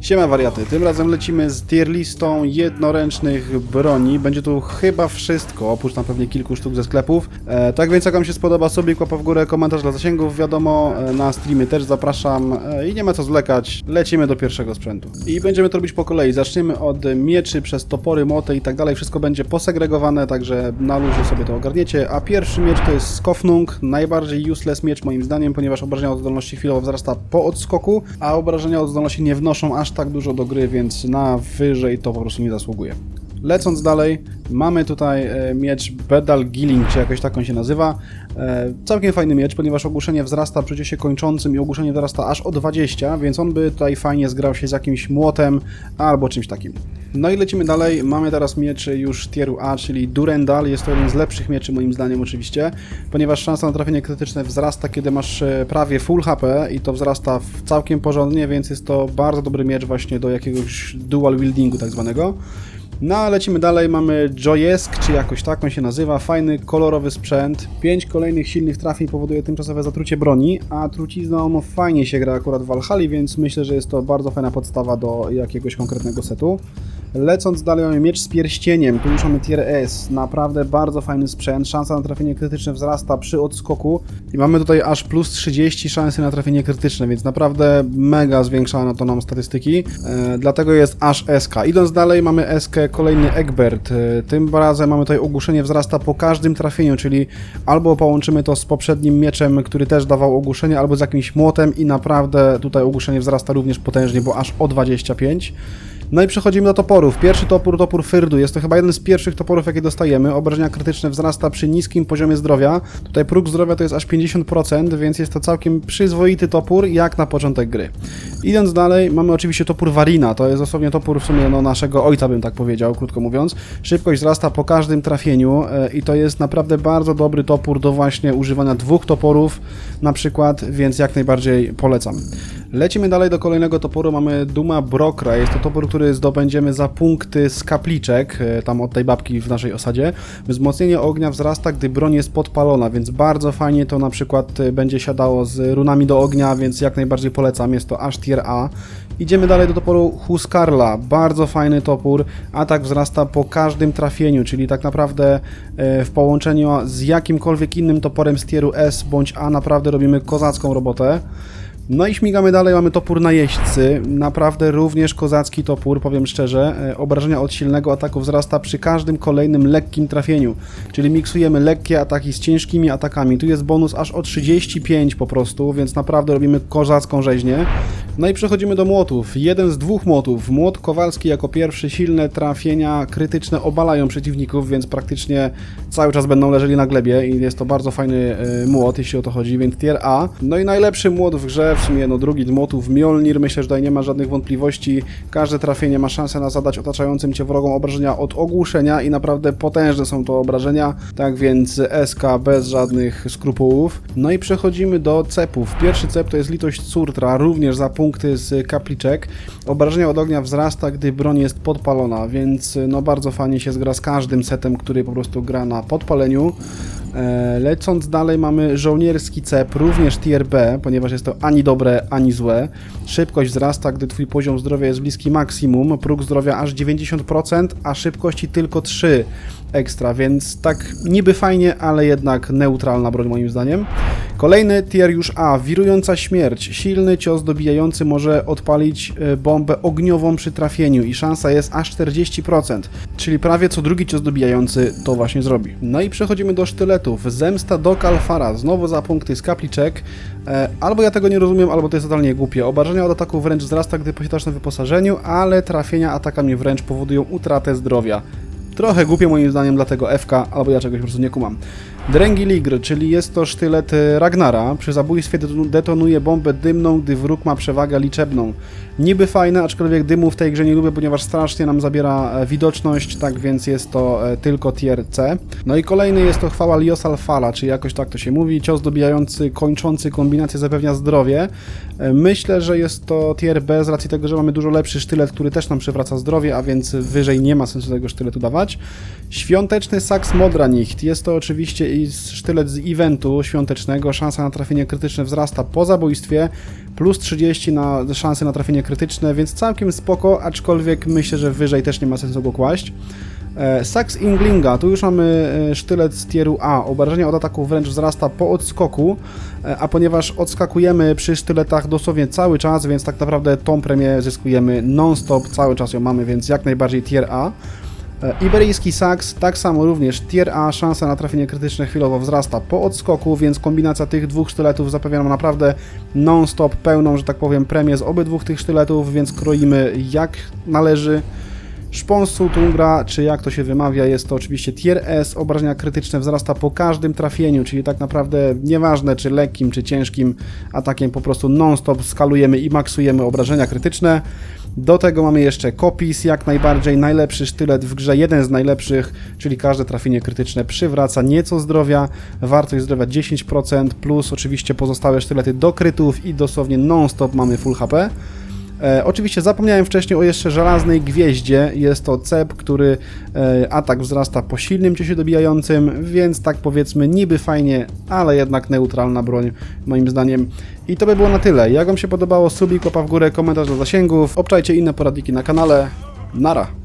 Siema wariaty, tym razem lecimy z tier listą jednoręcznych broni. Będzie tu chyba wszystko, oprócz na pewnie kilku sztuk ze sklepów. E, tak więc jak wam się spodoba, sobie łapa w górę, komentarz dla zasięgów, wiadomo, e, na streamy też zapraszam e, i nie ma co zwlekać, lecimy do pierwszego sprzętu. I będziemy to robić po kolei, zaczniemy od mieczy przez topory, moty i tak dalej, wszystko będzie posegregowane, także na luzie sobie to ogarniecie. A pierwszy miecz to jest Skofnung, najbardziej useless miecz moim zdaniem, ponieważ obrażenia od zdolności chwilowo wzrasta po odskoku, a obrażenia od zdolności nie wnoszą aż tak dużo do gry, więc na wyżej to po prostu nie zasługuje. Lecąc dalej, mamy tutaj e, miecz Bedal Gilling, czy jakoś tak on się nazywa. E, całkiem fajny miecz, ponieważ ogłuszenie wzrasta przy ciosie kończącym i ogłuszenie wzrasta aż o 20, więc on by tutaj fajnie zgrał się z jakimś młotem albo czymś takim. No i lecimy dalej. Mamy teraz miecz już tieru A, czyli Durendal. Jest to jeden z lepszych mieczy moim zdaniem oczywiście, ponieważ szansa na trafienie krytyczne wzrasta, kiedy masz e, prawie full HP i to wzrasta całkiem porządnie, więc jest to bardzo dobry miecz właśnie do jakiegoś dual wieldingu tak zwanego. No, lecimy dalej, mamy Joyesk, czy jakoś tak on się nazywa, fajny, kolorowy sprzęt. Pięć kolejnych silnych trafień powoduje tymczasowe zatrucie broni, a trucizną fajnie się gra akurat w Valhalla, więc myślę, że jest to bardzo fajna podstawa do jakiegoś konkretnego setu. Lecąc dalej mamy miecz z pierścieniem, tu już mamy tier S, naprawdę bardzo fajny sprzęt, szansa na trafienie krytyczne wzrasta przy odskoku. I mamy tutaj aż plus 30 szansy na trafienie krytyczne, więc naprawdę mega zwiększa na to nam statystyki, e, dlatego jest aż SK. Idąc dalej mamy SK kolejny Egbert, e, tym razem mamy tutaj ogłuszenie wzrasta po każdym trafieniu, czyli albo połączymy to z poprzednim mieczem, który też dawał ogłuszenie, albo z jakimś młotem i naprawdę tutaj ogłuszenie wzrasta również potężnie, bo aż o 25. No i przechodzimy do toporów. Pierwszy topór, topór Fyrdu. Jest to chyba jeden z pierwszych toporów, jakie dostajemy. Obrażenia krytyczne wzrasta przy niskim poziomie zdrowia. Tutaj próg zdrowia to jest aż 50%, więc jest to całkiem przyzwoity topór, jak na początek gry. Idąc dalej, mamy oczywiście topór Warina. To jest dosłownie topór w sumie no, naszego ojca, bym tak powiedział, krótko mówiąc. Szybkość wzrasta po każdym trafieniu e, i to jest naprawdę bardzo dobry topór do właśnie używania dwóch toporów na przykład, więc jak najbardziej polecam. Lecimy dalej do kolejnego toporu, mamy Duma Brokra. Jest to topór, który zdobędziemy za punkty z kapliczek, e, tam od tej babki w naszej osadzie. Wzmocnienie ognia wzrasta, gdy broń jest podpalona, więc bardzo fajnie to na przykład e, będzie siadało z runami do ognia, więc jak najbardziej polecam. Jest to aż tier A. Idziemy dalej do toporu Huskarla. Bardzo fajny topór. Atak wzrasta po każdym trafieniu, czyli tak naprawdę e, w połączeniu z jakimkolwiek innym toporem z tieru S bądź A naprawdę robimy kozacką robotę. No i śmigamy dalej, mamy topór najeźdźcy. Naprawdę również kozacki topór, powiem szczerze. E, Obrażenia od silnego ataku wzrasta przy każdym kolejnym lekkim trafieniu. Czyli miksujemy lekkie ataki z ciężkimi atakami. Tu jest bonus aż o 35 po prostu, więc naprawdę robimy kozacką rzeźnię. No i przechodzimy do młotów. Jeden z dwóch młotów. Młot Kowalski jako pierwszy. Silne trafienia krytyczne obalają przeciwników, więc praktycznie cały czas będą leżeli na glebie i jest to bardzo fajny e, młot, jeśli o to chodzi, więc tier A. No i najlepszy młot w grze, w sumie no drugi z młotów Mjolnir. Myślę, że tutaj nie ma żadnych wątpliwości. Każde trafienie ma szansę na zadać otaczającym cię wrogom obrażenia od ogłuszenia i naprawdę potężne są to obrażenia. Tak więc SK bez żadnych skrupułów. No i przechodzimy do cepów. Pierwszy cep to jest litość Surtra, również za punkty z kapliczek. Obrażenia od ognia wzrasta, gdy broń jest podpalona, więc no bardzo fajnie się zgra z każdym setem, który po prostu gra na podpaleniu. E, Lecąc dalej mamy żołnierski cep, również tier B, ponieważ jest to ani dobre, ani złe. Szybkość wzrasta, gdy twój poziom zdrowia jest bliski maksimum, próg zdrowia aż 90%, a szybkości tylko 3 ekstra, więc tak niby fajnie, ale jednak neutralna broń moim zdaniem. Kolejny tier już A, wirująca śmierć. Silny cios dobijający może odpalić e, bombę ogniową przy trafieniu i szansa jest aż 40%, czyli prawie co drugi cios dobijający to właśnie zrobi. No i przechodzimy do Zemsta do Kalfara, znowu za punkty z kapliczek. E, albo ja tego nie rozumiem, albo to jest totalnie głupie. Obrażenia od ataku wręcz wzrasta, gdy posiadasz na wyposażeniu, ale trafienia atakami wręcz powodują utratę zdrowia. Trochę głupie moim zdaniem, dlatego FK, albo ja czegoś po prostu nie kumam. Drengiligr, czyli jest to sztylet e, Ragnara. Przy zabójstwie detonu- detonuje bombę dymną, gdy wróg ma przewagę liczebną. Niby fajne, aczkolwiek dymu w tej grze nie lubię, ponieważ strasznie nam zabiera e, widoczność, tak więc jest to e, tylko tier C. No i kolejny jest to chwała Liosalfala, czy jakoś tak to się mówi. Cios dobijający, kończący kombinację zapewnia zdrowie. Myślę, że jest to tier B z racji tego, że mamy dużo lepszy sztylet, który też nam przywraca zdrowie, a więc wyżej nie ma sensu tego sztyletu dawać. Świąteczny Saks Modranicht. Jest to oczywiście sztylet z eventu świątecznego, szansa na trafienie krytyczne wzrasta po zabójstwie, plus 30 na szanse na trafienie krytyczne, więc całkiem spoko, aczkolwiek myślę, że wyżej też nie ma sensu go kłaść. E, Sax Inglinga, tu już mamy e, sztylet z tieru A. Obrażenia od ataku wręcz wzrasta po odskoku, e, a ponieważ odskakujemy przy sztyletach dosłownie cały czas, więc tak naprawdę tą premię zyskujemy non-stop, cały czas ją mamy, więc jak najbardziej tier A. E, Iberyjski Sax, tak samo również tier A, szansa na trafienie krytyczne chwilowo wzrasta po odskoku, więc kombinacja tych dwóch sztyletów zapewnia nam naprawdę non-stop pełną, że tak powiem, premię z obydwu tych sztyletów, więc kroimy jak należy. Szpons Sultungra, czy jak to się wymawia, jest to oczywiście tier S, obrażenia krytyczne wzrasta po każdym trafieniu, czyli tak naprawdę nieważne czy lekkim, czy ciężkim atakiem, po prostu non-stop skalujemy i maksujemy obrażenia krytyczne. Do tego mamy jeszcze Kopis, jak najbardziej najlepszy sztylet w grze, jeden z najlepszych, czyli każde trafienie krytyczne przywraca nieco zdrowia, wartość zdrowia 10%, plus oczywiście pozostałe sztylety do krytów i dosłownie non-stop mamy full HP. E, oczywiście zapomniałem wcześniej o jeszcze żelaznej gwieździe. Jest to cep, który e, atak wzrasta po silnym ciosie dobijającym, więc tak powiedzmy niby fajnie, ale jednak neutralna broń moim zdaniem. I to by było na tyle. Jak Wam się podobało, subik, łapa w górę, komentarz do zasięgów. Obczajcie inne poradniki na kanale. Nara!